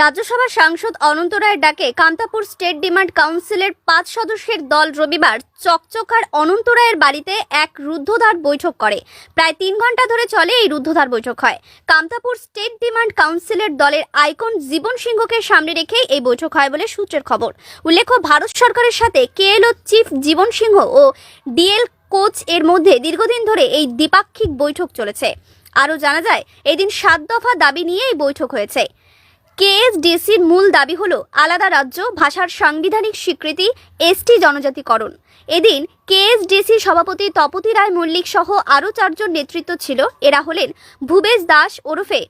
রাজ্যসভার সাংসদ অনন্ত রায়ের ডাকে কান্তাপুর স্টেট ডিমান্ড কাউন্সিলের পাঁচ সদস্যের দল রবিবার চকচকার অনন্ত রায়ের বাড়িতে এক রুদ্ধদ্বার বৈঠক করে। প্রায় তিন ঘণ্টা ধরে চলে এই রুদ্ধদ্বার বৈঠক হয়। কামতাপুর স্টেট ডিমান্ড কাউন্সিলের দলের আইকন জীবন সিংহকে সামনে রেখে এই বৈঠক হয় বলে সূত্রের খবর। উল্লেখ্য, ভারত সরকারের সাথে কেএলও চিফ জীবন সিংহ ও ডিএল কোচ এর মধ্যে দীর্ঘদিন ধরে এই দ্বিপাক্ষিক বৈঠক চলেছে। আরও জানা যায়, এদিন সাত দফা দাবি নিয়ে এই বৈঠক হয়েছে। কেএসডিসির মূল দাবি হলো আলাদা রাজ্য ভাষার সাংবিধানিক স্বীকৃতি, এসটি জনজাতিকরণ। এদিন কেএসডিসি সভাপতি তপতি রায় মল্লিক সহ আরও চারজন নেতৃত্ব ছিল। এরা হলেন ভূবেশ দাস ওরফে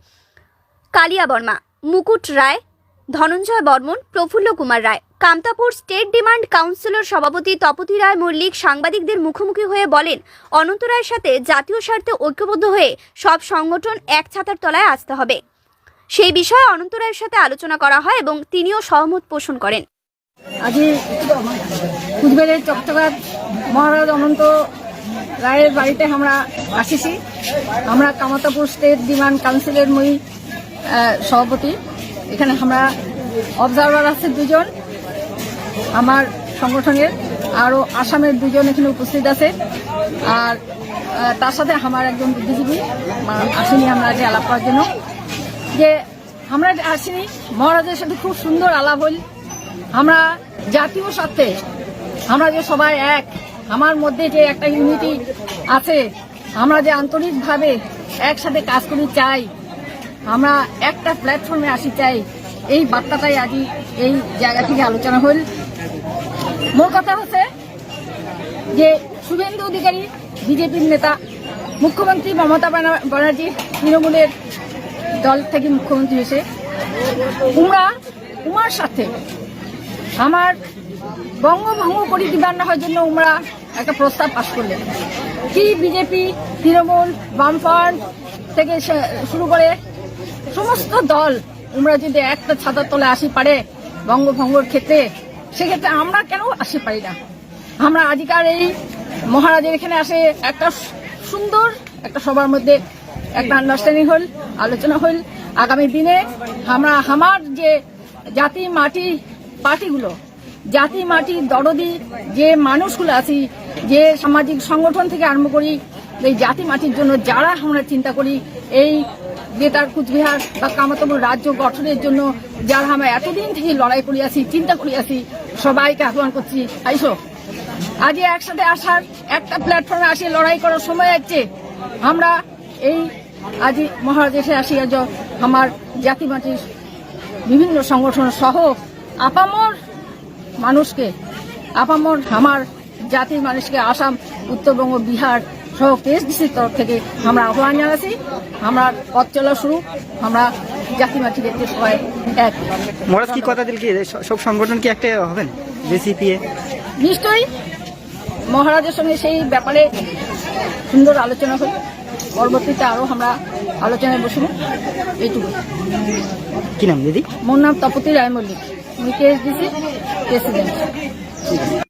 Kalia Barma, Mukut Roy, Dhananjay Barman, Prafulla Kumar Roy. Kamtapur state demand councillor সভাপতি তপতি রায় মল্লিক সাংবাদিকদের মুখোমুখি হয়ে বলেন, অনন্ত রায়ের সাথে জাতীয় স্বার্থে ঐক্যবদ্ধ হয়ে সব সংগঠন এক ছাতার তলায় আসতে হবে। সেই বিষয়ে অনন্ত রায়ের সাথে আলোচনা করা হয় এবং তিনিও সহমত পোষণ করেন। মহারাজ অনন্ত রায়ের বাড়িতে আমরা আসিছি। আমরা কামাতাপুর স্টেট ডিমান্ড কাউন্সিলের মই সভাপতি। এখানে আমরা অবজারভার আছে দুজন আমার সংগঠনের আরও আসামের দুজন এখানে উপস্থিত আছে। আর তার সাথে আমার একজন বুদ্ধিজীবী আসেনি আমরা আজ আলাপ করার জন্য। যে আমরা আসিনি, মহারাজের সাথে খুব সুন্দর আলাপ হইল আমরা জাতীয় স্বার্থে, আমরা যে সবাই এক, আমার মধ্যে যে একটা ইউনিটি আছে, আমরা যে আন্তরিকভাবে একসাথে কাজ করি চাই, আমরা একটা প্ল্যাটফর্মে আসি চাই, এই বার্তাটাই আজই এই জায়গা থেকে আলোচনা হল। মোর কথা হচ্ছে যে শুভেন্দু অধিকারী, বিজেপির নেতা, মুখ্যমন্ত্রী মমতা ব্যানা- ব্যানার্জি তৃণমূলের দল থেকে মুখ্যমন্ত্রী এসে, উমরা, উমার সাথে আমার বঙ্গভঙ্গ করে দিবার না জন্য উমরা একটা প্রস্তাব পাশ করলেন। কি বিজেপি তৃণমূল, বামফ্রন্ট থেকে শুরু করে সমস্ত দল উমরা যদি একটা ছাতার তলে আসি পারে বঙ্গভঙ্গর ক্ষেত্রে, সেক্ষেত্রে আমরা কেন আসি পারি না? আমরা আজকার এই মহারাজের এখানে আসে একটা সুন্দর একটা সবার মধ্যে একটা আন্ডারস্ট্যান্ডিং হল, আলোচনা হল। আগামী দিনে আমরা আমার যে জাতি মাটি পার্টিগুলো, জাতি মাটি দরদি যে মানুষগুলো আছি, যে সামাজিক সংগঠন থেকে আরম্ভ করি, এই জাতি মাটির জন্য যারা আমরা চিন্তা করি, এই বেতার কুচবিহার বা কামাতপুর রাজ্য গঠনের জন্য যারা আমরা এতদিন থেকে লড়াই করিয়াছি চিন্তা করিয়াছি সবাইকে আহ্বান করছি। আইসো। আজকে একসাথে আসার একটা প্ল্যাটফর্মে আসি লড়াই করার সময় আছে। আমরা এই আজ মহারাজ এসে আসি আজ আমার জাতি মাটির বিভিন্ন সংগঠন সহ আপামর মানুষকে আপামর আমার জাতির মানুষকে আসাম উত্তরবঙ্গ বিহার সহ কেএসডিসির তরফ থেকে আমরা আহ্বান জানাচ্ছি। আমরা পথ চলা শুরু আমরা জাতি মাটি দেখতে সবাই এক। মহারাজ কি কথা দিল কি? সব সংগঠন কি একটা হবেন জেসিপিএ নিশ্চয়ই মহারাজের সঙ্গে সেই ব্যাপারে সুন্দর আলোচনা হল পরবর্তীতে আরও আমরা আলোচনায় বসবো। এইটুকু। কি নাম দিদি? মোর নাম তপতি রায় মল্লিক আমি কেএসডিসি প্রেসিডেন্ট